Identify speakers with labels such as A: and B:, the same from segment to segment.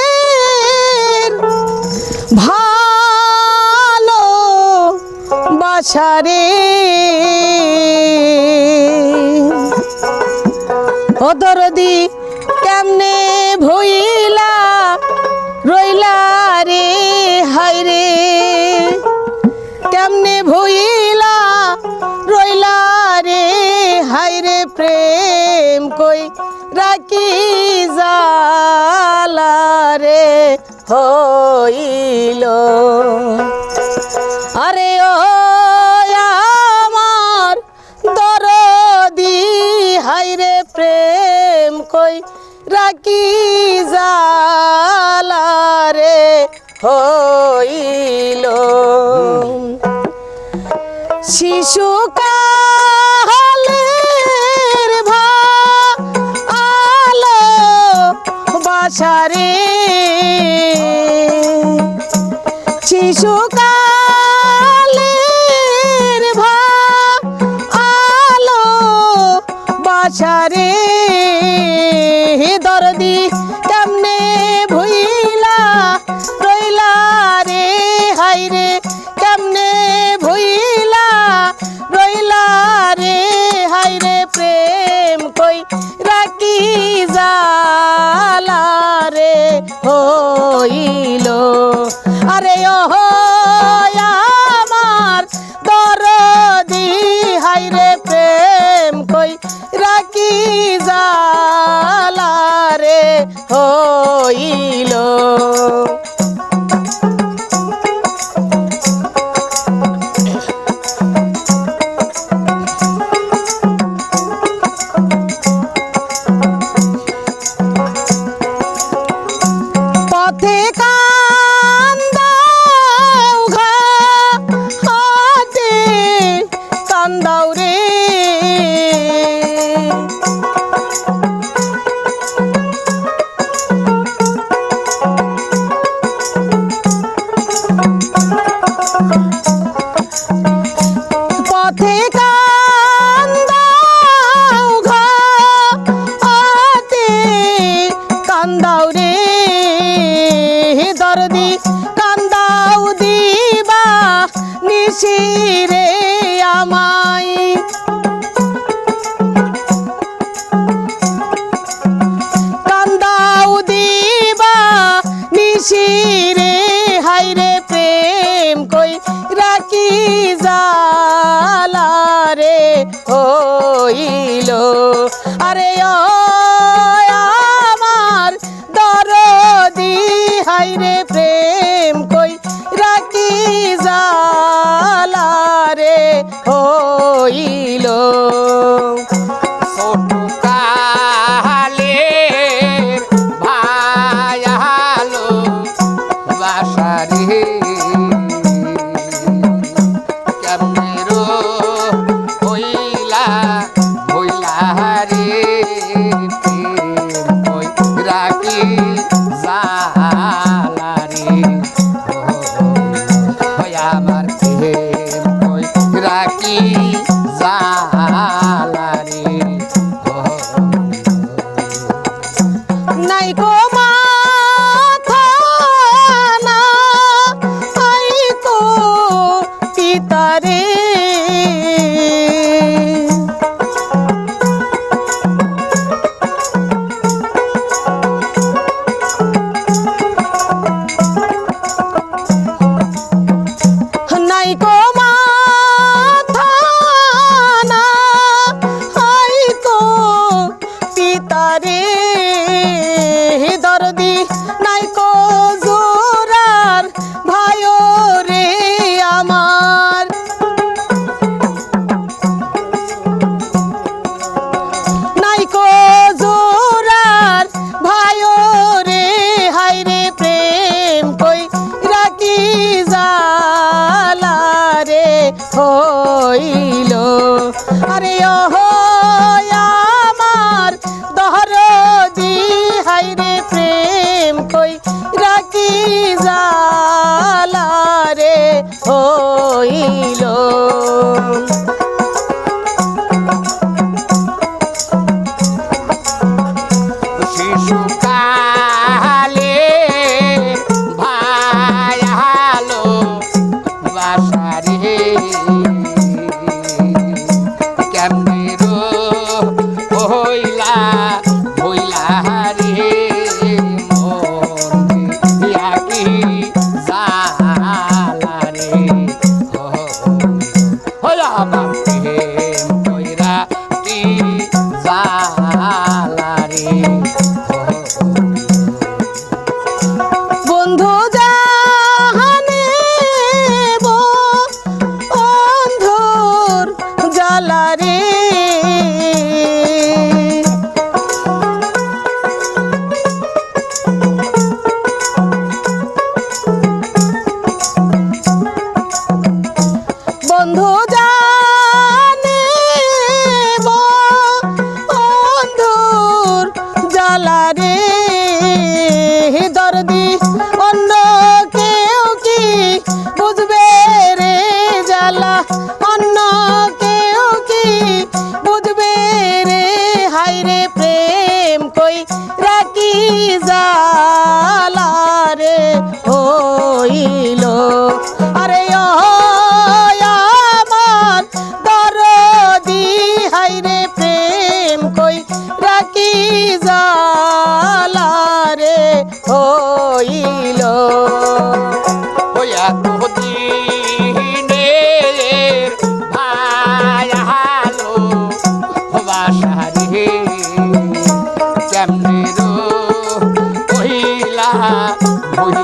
A: শিশুকালের ভালো বাসারে রাখি জালা রে হইল। আরে ও আমার দরদি হাইরে প্রেম কই রাখি জালা রে হইল। শিশুকালের শিশুকালের ভালো বাসারে দরদি কেমনে ভুইলা রইলা রে? হাইরে কেমনে ভুইলা রইলা রে? হাইরে প্রেম কই রাখি জালা রে? হইল, আরে ও কান্দাও রে দরদি কান্দাও দিবা নিশিরে আমায়। কান্দাও দিবা নিশিরে রাখি জালা পিতারে Oh, yeah, যা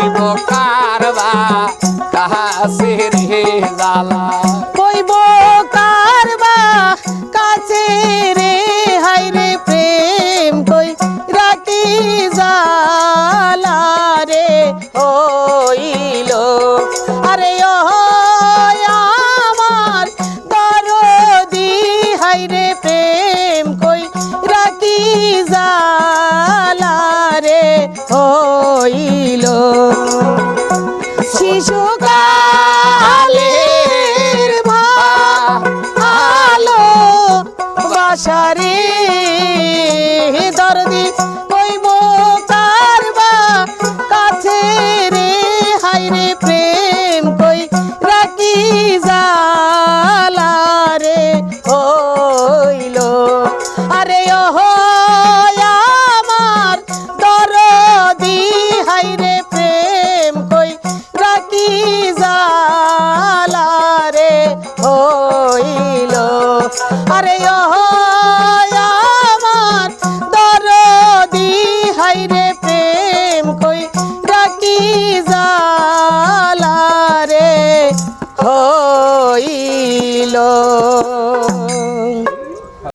A: হইব কারবা কাহা রে
B: জালা।
A: হইব কারবা কাছে আরে ও